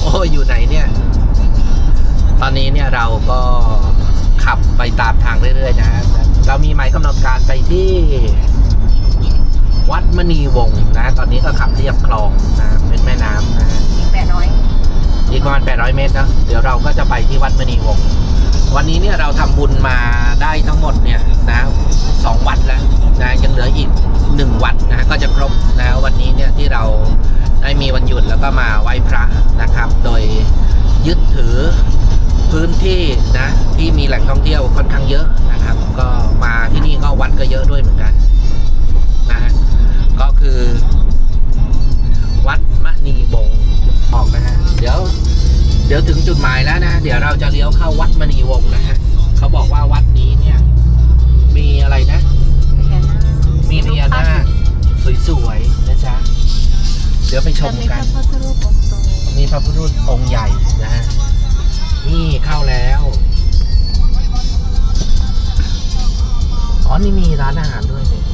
โอ้อยู่ไหนเนี่ย ตอนนี้เนี่ยเราก็ขับไปตามทางเรื่อยๆนะฮะเรามีหมายกำหนดการไปที่ วัดมณีวงศ์นะ ตอนนี้ก็ขับเรียบคลองนะเป็นแม่น้ำนะฮะอีกแปดร้อยอีกประมาณ800 เมตรนะเดี๋ยวเราก็จะไปที่วัดมณีวงศ์ วันนี้เนี่ยเราทำบุญมาได้ทั้งหมดเนี่ยนะสองวัดแล้วนะยังเหลืออีกหนึ่งวัดนะก็จะครบนะวันนี้เนี่ยที่เราได้มีวันหยุดแล้วก็มาไหว้พระนะครับ โดยยึดถือพื้นที่นะที่มีแหล่งท่องเที่ยวค่อนข้างเยอะนะครับ ก็มาที่นี่ก็วัดก็เยอะด้วยเหมือนกันนะฮะก็คือ วัดมณีวงออกนะฮะเดี๋ยว ดี๋ยวถึงจุดหมายแล้วนะ เดี๋ยวเราจะเลี้ยวเข้าวัดมณีวงศ์นะฮะเขาบอกว่าวัดนี้เนี่ย มีอะไรนะพญานาคมีพญานาคสวยๆนะจ๊ะเดี๋ยวไปชมมีกัพนระพุทธรูปองค์โตมีพระพุทธรูปองค์ใหญ่นะฮะนี่เข้าแล้วอ๋อนี่มีร้านอาหารด้วยเนี่ย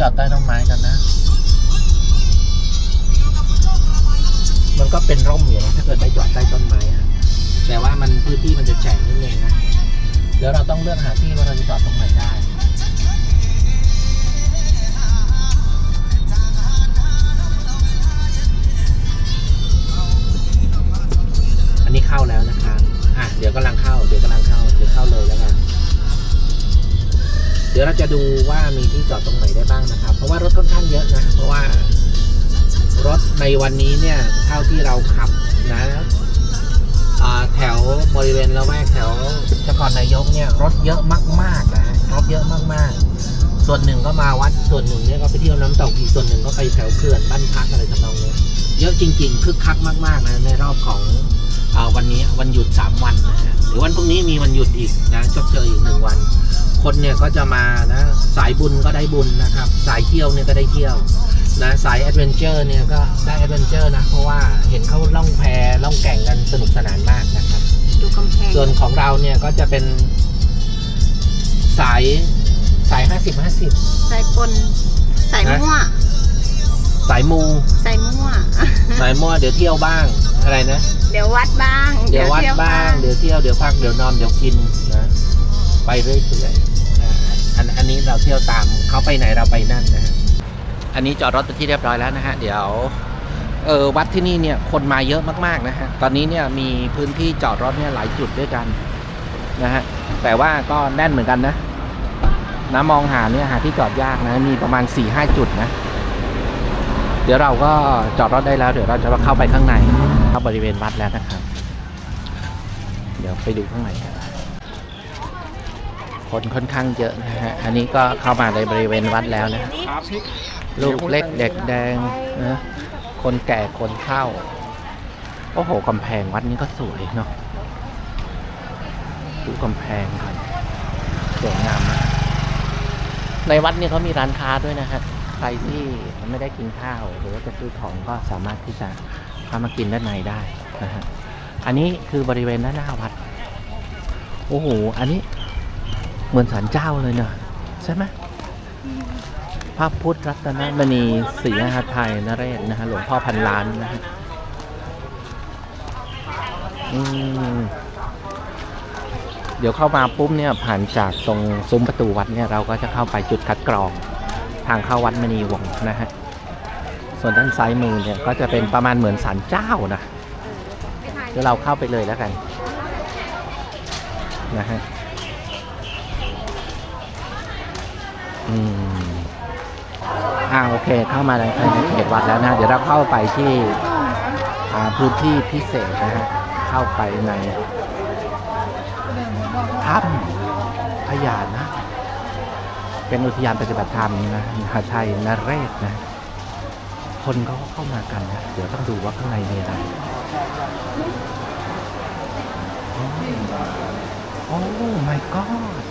จอดใต้ต้นไม้กันนะ มันก็เป็นร่มอยู่นะถ้าเกิดไปจอดใต้ต้นไม้อะแต่ว่ามันพื้นที่มันจะแฉะนิดนึงนะเดี๋ยวเราต้องเลือกหาที่ว่าเราจะจอดตรงไหนได้อันนี้เข้าแล้วนะครับ อะ เดี๋ยวกำลังเข้า ดี๋ยวเราจะดูว่ามีที่จอดตรงไหนได้บ้างนะครับ เพราะว่ารถค่อนข้างเยอะนะ เพราะว่ารถในวันนี้เนี่ยเท่าที่เราขับนะแถวบริเวณละแวกแถวจังหวัดนายกเนี่ยรถเยอะมากๆนะฮะรถเยอะมากๆ ส่วนหนึ่งก็มาวัดส่วนหนึ่งเนี่ยก็ไปเที่ยวน้ำตกอีกส่วนหนึ่งก็ไปแถวเขื่อนบ้านพักอะไรทำนองนี้เยอะจริงๆคึกคักมากๆนะในรอบของอวันนี้วันหยุด 3 วันนะฮะหรือวันพรุ่งนี้มีวันหยุดอีกนะชดเชยอีกหนึ่งวัน คนเนี่ยก็จะมานะสายบุญก็ได้บุญนะครับ สายเที่ยวเนี่ยก็ได้เที่ยวนะสายแอดเวนเจอร์เนี่ยก็ได้แอดเวนเจอร์นะเพราะว่าเห็นเขาล่องแพล่องแก่งกันสนุกสนานมากนะครับดูกำแพงส่วนของเราเนี่ยก็จะเป็นสายสายห้าสิบห้าสิบใส่ปนใส่มั่วสายมูใส่มั่วสายมั่วเดี๋ยวเที่ยวบ้างอะไรนะ เดี๋ยววัดบ้าง เดี๋ยววัดที่บ้าง เดี๋ยวเที่ยวเดี๋ยวพักเดี๋ยวนอนเดี๋ยวกินนะ ไปเรื่อยๆนะ อันอันนี้เราเที่ยวตามเขาไปไหนเราไปนั่นนะฮะอันนี้จอดรถเป็นที่เรียบร้อยแล้วนะฮะเดี๋ยวเออวัดที่นี่เนี่ยคนมาเยอะมากๆนะฮะตอนนี้เนี่ยมีพื้นที่จอดรถเนี่ยหลายจุดด้วยกันนะฮะแต่ว่าก็แน่นเหมือนกันนะนะมองหาเนี่ยหาที่จอดยากนะมีประมาณ4ี่ห้าจุดนะเดี๋ยวเราก็จอดรถได้แล้วเดี๋ยวเราจะเข้าไปข้างในเข้าบริเวณวัดแล้วนะครับ เดี๋ยวไปดูข้างในกัน คนค่อนข้างเยอะนะฮะ อันนี้ก็เข้ามาในบริเวณวัดแล้วนะ ลูกเล็กเด็กแดงนะคนแก่คนเฒ่า โอ้โหกำแพงวัดนี้ก็สวยเนาะ ดูกำแพงครับสวยงามมากในวัดเนี่ยเขามีร้านค้าด้วยนะฮะ ใครที่ไม่ได้กินข้าว หรือว่าจะซื้อของก็สามารถที่จะเข้ามากินด้านในได้นะฮะ อันนี้คือบริเวณด้านหน้าวัด โอ้โห อันนี้ เหมือนศาลเจ้าเลยเนอะใช่ไหมพระพุทธรัตนมณีศรีหไทยนเรศนะฮะหลวงพ่อพันล้านนะฮะเดี๋ยวเข้ามาปุ๊บเนี่ยผ่านจากตรงซุ้มประตูวัดเนี่ยเราก็จะเข้าไปจุดคัดกรอง ทางเข้าวัดมณีวงนะฮะส่วนด้านซ้ายมือเนี่ยก็จะเป็นประมาณเหมือนศาลเจ้านะเดี๋ยวเราเข้าไปเลยแล้วกันนะฮะ อืมอ่าโอเค เข้ามาในเขตวัดแล้วนะ เดี๋ยวเราเข้าไปที่อ่าพื้นที่พิเศษนะฮะ เข้าไปในถ้ำพญานะ เป็นอุทยานปฏิบัติธรรมนะหาชัยนเรศนะ คนเขาก็เข้ามากันนะ เดี๋ยวต้องดูว่าข้างในมีอะไรโอ้ my god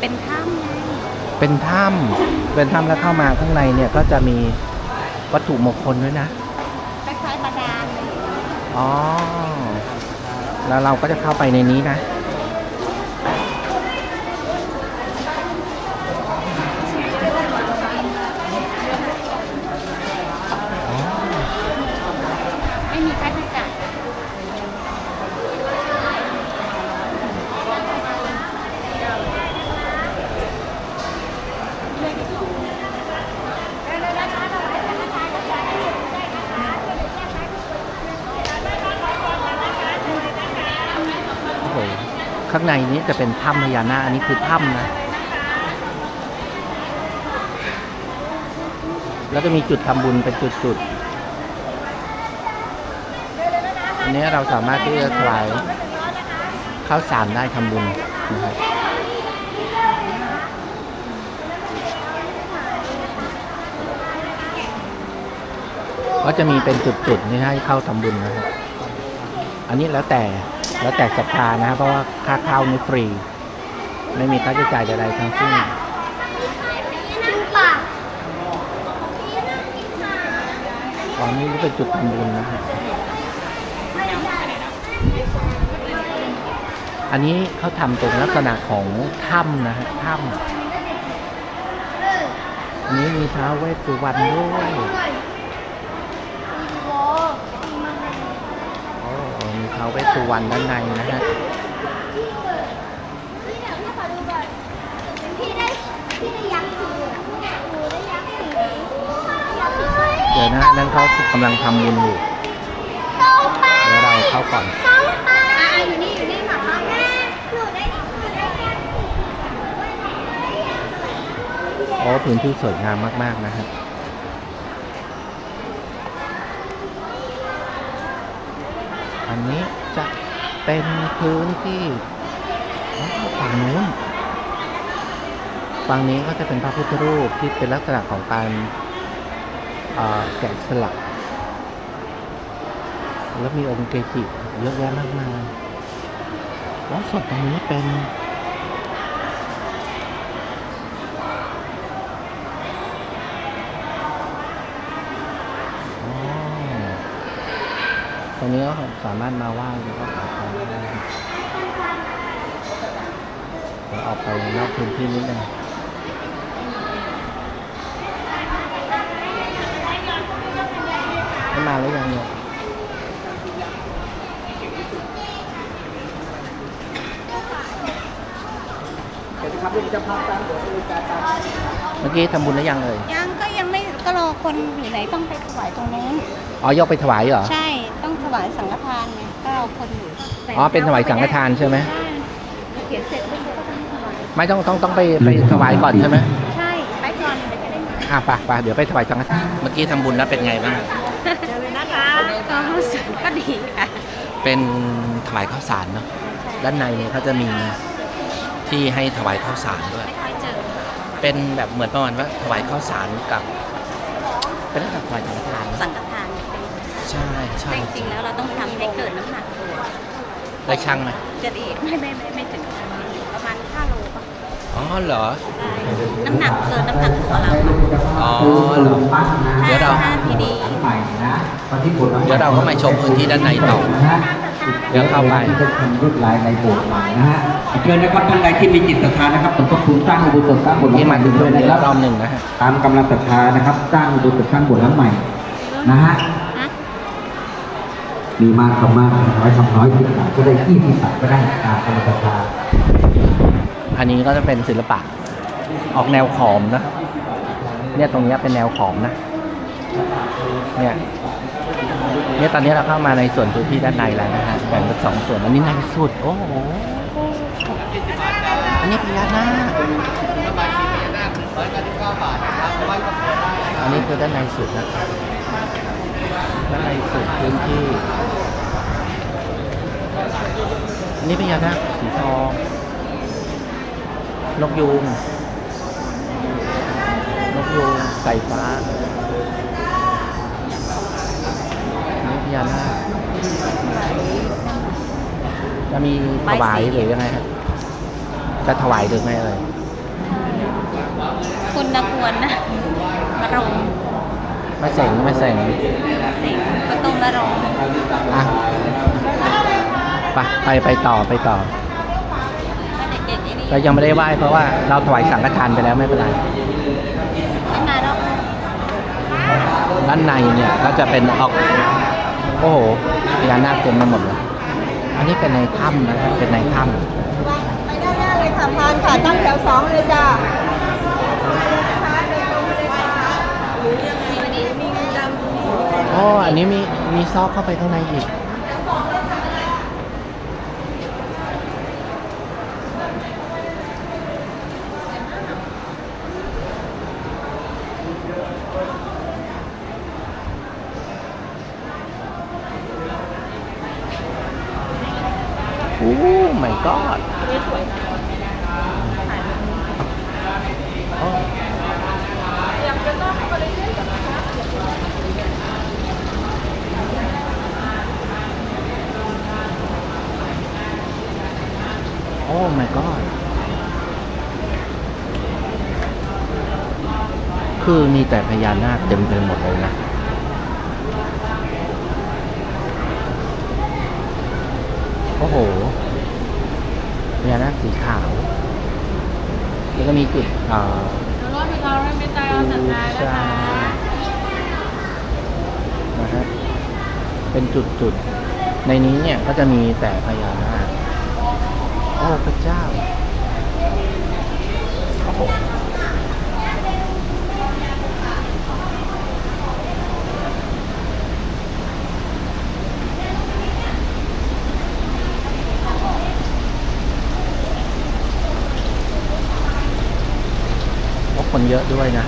เป็นถ้ำไงเป็นถ้ำเป็นถ้ำแล้วเข้ามาข้างในเนี่ยก็จะมีวัตถุมงคลด้วยนะ คล้ายๆประดานเลย อ๋อ แล้วเราก็จะเข้าไปในนี้นะ ข้างในนี้จะเป็นถ้ำพญานาคอันนี้คือถ้ำนะ แล้วก็มีจุดทำบุญเป็นจุดๆอันนี้เราสามารถที่จะถวายข้าวสารได้ทำบุญนะครับก็จะมีเป็นจุดๆนี่ให้เข้าทำบุญนะครับ อันนี้แล้วแต่ แล้วแต่ศรัทธานะครับเพราะว่าค่าเข้านี่ฟรี ไม่มีค่าใช้จ่ายใดๆทั้งสิ้นตอนนี้เป็นจุดทำบุญนะครับอันนี้เขาทำตรงลักษณะของถ้ำนะฮะถ้ำอันนี้มีท้าวเวสสุวรรณด้วยโอ้มี ท้าวเวสสุวรรณด้านในนะฮะพี่ได้พี่ได้ยักษ์สีอหนูได้ยักษ์สีเดี๋ยวนะนั่นเขากำลังทำบุญอยู่ต้องไปเดี๋ยวเราเข้าก่อนองไปอ่าอยู่นี่อยู่นี่ค่ะพ่อแม่หนูได้หนูได้ยักษ์สีโอ้พื้นที่สวยงามมาก ๆ นะฮะ อันนี้จะเป็นพื้นที่ฝั่งนู้นฝั่งนี้ก็จะเป็นพระพุทธรูปที่เป็นลักษณะของการแกะสลัก แล้วมีองค์เกจิเยอะแยะมากมายแล้วส่วนตรงนี้เป็น รงนี้ก็สามารถมาว้แล้วก็ขอพรได้เดี๋ยวออกไปนอกพื้นที่นิดนึงไม่มาแล้วยังเนี่ยเมื่อกี้ทำบุญแล้วยังเอ่ยยังก็ยังไม่ก็รอคนอยู่ไหนต้องไปถวายตรงนู้นอ๋อยกไปถวายเหรอ ใช่ วายสังฆทานไงก็รอคนอยู่อ๋อเป็นถวายสังฆทานใช่ไหมใช่เขียนเสร็จปุ๊บก็ต้องถวายไม่ต้องต้องต้องไปไปถวายก่อนใช่ไหมใช่ไปก่อนเดี๋ยวจะได้มาอะไปไปเดี๋ยวไปถวายสังฆทานเมื่อกี้ทำบุญแล้วเป็นไงบ้างเจอเลยนะคะก็รู้สึกก็ดีค่ะ เป็นถวายข้าวสารเนาะด้านในเนี่ยเขาจะมีที่ให้ถวายข้าวสารด้วย ไม่ค่อยเจอเป็นแบบเหมือนประมาณว่าถวายข้าวสารกับเป็นลักษณะถวายสังฆทาน สังฆทานเป็น ใช่ใช่แต่จริงๆแล้วเราต้องทำให้เกิดน้ำหนักตัวได้ช่างไหมจะดีไม่ไม่ไม่ไม่ถึงประมาณ5โลป่ะอ๋อเหรอน้ำหนักเกินน้ำหนักตัวเราอ๋อเหรอเดี๋ยวเราถ้าพี่ดีใหม่นะตอนที่บทเดี๋ยวเราก็มาชมพื้นที่ด้านในต่อนะฮะเดี๋ยวเข้าไปที่จะทำลวดลายในโบสถ์ใหม่นะฮะเชิญนะครับท่านใดที่มีจิตศรัทธานะครับผมก็คุณสร้างอุโบสถสร้างโบสถ์นี่มาถึงตรงนี้นะครรับอบหนึ่งนะฮะ ตามกำลังศรัทธานะครับ สร้างอุโบสถสร้างโบสถ์หลังใหม่นะฮะฮะ มีมากทำมากน้อยทำน้อยที่สามก็ได้ที่ที่สามก็ได้ตามกำลังศรัทธาอันนี้ก็จะเป็นศิลปะออกแนวขอมนะ เนี่ยตรงนี้เป็นแนวขอมนะ เนี่ย เนี่ยตอนนี้เราเข้ามาในส่วนพื้นที่ด้านในแล้วนะฮะแบ่งเป็นสองส่วนอันนี้ในสุด โอ้โห อันนี้พญานาคอันนี้คือด้านในสุดนะครับ ด้านในสุดพื้นที่ อันนี้พญานาคสีทองนกยูงนกยูงไก่ฟ้านี่พญานาคจะมีถวายหรือยังไงครับ จะถวายหรือไม่เอ่ยคุณนะควรนะมารง ไม่เสงไม่เสงสิงประตูมารงอะไปไปไปต่อไปต่อก็เด็กๆไอ้นี่เรายังไม่ได้ไหว้เพราะว่าเราถวายสังฆทานไปแล้วไม่เป็นไรไม่มาหรอกด้านในเนี่ยก็จะเป็นออกโอ้โหพญานาคเต็มไปหมดเลยอันนี้เป็นในถ้ำนะครับเป็นในถ้ไปด้านหน้าเลยค่ะพานค่ะ ตั้งแถวสองเลยจ้า อันนี้มีมีซอกเข้าไปข้างในอีก โอ้ my god โอ้ my god คือมีแต่พญานาคเต็มไปหมดเลยนะ โอ้โห พญานาคสีขาว แล้วก็มีจุดเอ่อแล้วรอบที่เราไม่ตายเอาสัญญานะคะนะฮะ เป็นจุดๆ ในนี้เนี่ยก็จะมีแต่พญานาค โอ้พระเจ้าคนเยอะด้วยนะ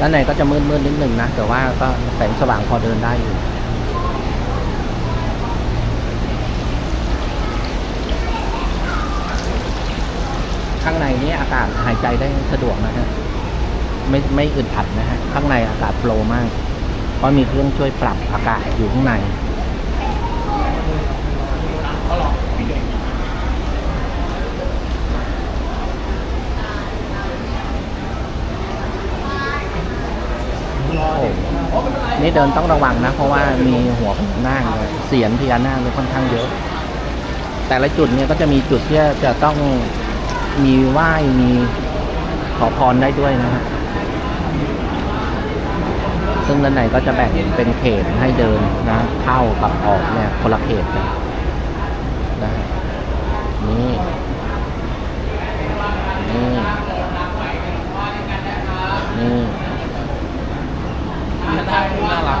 ด้านในก็จะมืดๆนิดหนึ่งนะ แต่ว่าก็แสงสว่างพอเดินได้อยู่ ข้างในนี้อากาศหายใจได้สะดวกนะฮะไม่ไม่อึดอัดนะฮะข้างในอากาศโปรมาก เพราะมีเครื่องช่วยปรับอากาศอยู่ข้างในนี่เดินต้องระวังนะ เพราะว่ามีหัวพญานาคเลยเสียนพญานาคเลยค่อนข้างเยอะ แต่ละจุดเนี่ยก็จะมีจุดที่จะต้อง มีไหว้มีขอพรได้ด้วยนะฮะซึ่งด้านในก็จะแบ่งเป็นเขตให้เดินนะเข้ากับออกเนี่ยคนละเขตกันนะฮะนี่นี่นี่น่ารัก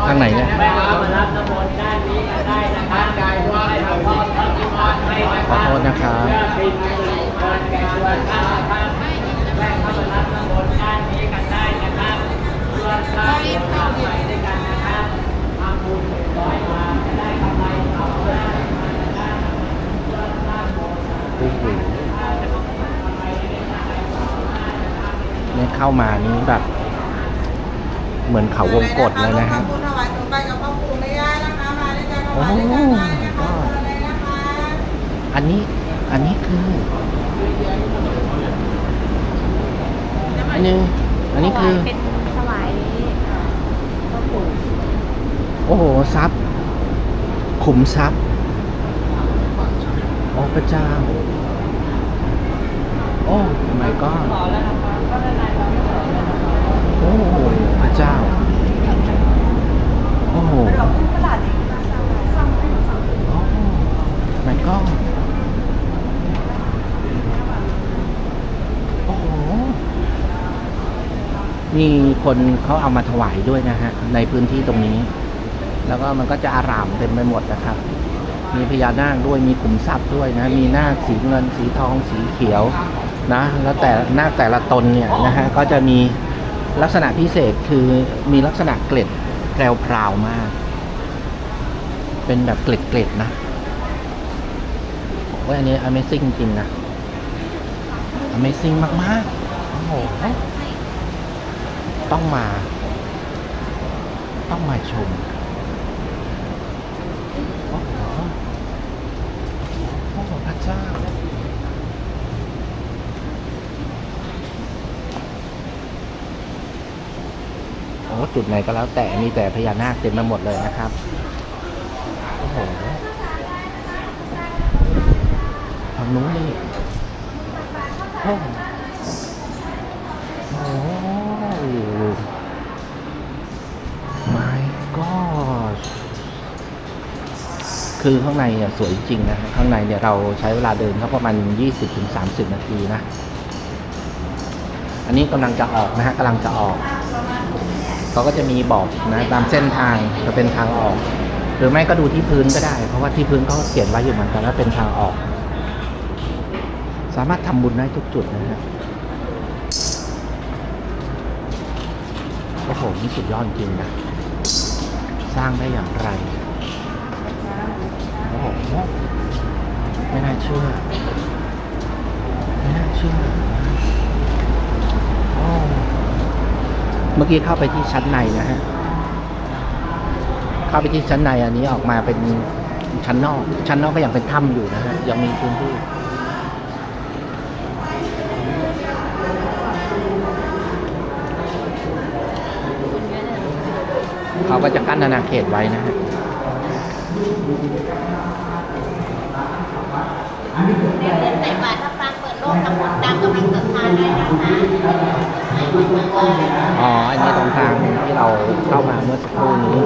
างไหนเนี่ยขอโทษนะครับโอ้โหเนี่ยเข้ามานี้แบบ เหมือนเขาวงกฏเลยนะฮะทำบุญถวายสมบัติกับพ่อปู่แม่ย่านะคะมาด้วยกันมาด้วยกันได้นะคะเชิญเลยนะคะอันนี้อันนี้คืออันนี้อันนี้คือเป็นถวายพ่อปู่โอ้โหซับขุมทรัพย์โอ้พระเจ้า โอ้ my god โอ้โหพระ เจ้า โอ้โหโอ้ my god โอ้โห มีคนเขาเอามาถวายด้วยนะฮะ ในพื้นที่ตรงนี้ แล้วก็มันก็จะอารามเต็มไปหมดนะครับ มีพญานาคด้วย มีขุมทรัพย์ด้วยนะ มีนาคสีเงิน สีทอง สีเขียวนะ แล้วแต่นาคแต่ละตนเนี่ยนะฮะ ก็จะมี ลักษณะพิเศษคือมีลักษณะเกล็ดแพรวพราวมาก เป็นแบบเกล็ดๆนะโอ้ยอันนี้ Amazing จริงนะ Amazing มากๆโอ้โหต้องมา ต้องมาชมโอ้โหโอ้โหพระเจ้า ว่าจุดไหนก็แล้วแต่มีแต่พญานาคเต็มไปหมดเลยนะครับโอ้โหทางนู้นนี่โอ้โหไม่ก็คือข้างในเนี่ยสวยจริงนะ ข้างในเนี่ยเราใช้เวลาเดินเขาประมาณ 20-30 นาทีนะ อันนี้กำลังจะออกนะฮะกำลังจะออก เขาก็จะมีบอกนะตามเส้นทางจะเป็นทางออก หรือไม่ก็ดูที่พื้นก็ได้ เพราะว่าที่พื้นเขาก็เขียนไว้อยู่เหมือนกันว่าเป็นทางออก สามารถทำบุญได้ทุกจุดนะฮะโอ้โหนี่สุดยอดจริงนะสร้างได้อย่างไรโอ้โหไม่น่าเชื่อไม่น่าเชื่อโอ้ เมื่อกี้เข้าไปที่ชั้นในนะฮะ เข้าไปที่ชั้นในอันนี้ออกมาเป็นชั้นนอก ชั้นนอกก็ยังเป็นถ้ำอยู่นะฮะ ยังมีพื้นที่เขาก็จะกั้นอาณาเขตไว้นะฮะเรียน ใส่บาตรถ้าปางเปิดโลกทั้งหมดตามกำลังศรัทธาได้นะคะอ๋อ อันนี้ตรงทางที่เราเข้ามาเมื่อสักครู่นี้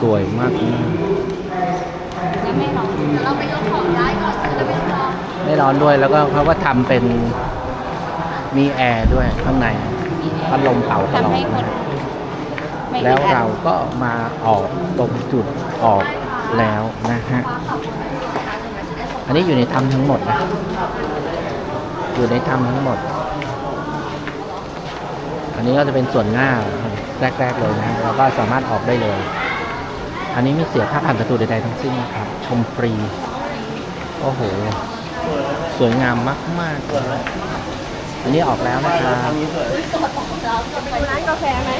สวยมากนะยังไม่ลองเดี๋ยวเราไปยกของย้ายก่อนแล้วไม่ลองไม่ร้อนด้วยแล้วก็เขาก็ทำเป็นมีแอร์ด้วยข้างในพัดลมเป่าตลอดแล้วเราก็มาออกตรงจุดออกแล้วนะฮะ อันนี้อยู่ในถ้ำทั้งหมดนะ อยู่ในถ้ำทั้งหมด อันนี้ก็จะเป็นส่วนหน้าแรกๆเลยนะฮะเราก็สามารถออกได้เลย อันนี้ไม่เสียค่าผ่านประตูใดๆทั้งสิ้นนะครับ ชมฟรี โอ้โห สวยงามมากๆเลยอันนี้ออกแล้วนะครับร้านกาแฟไหม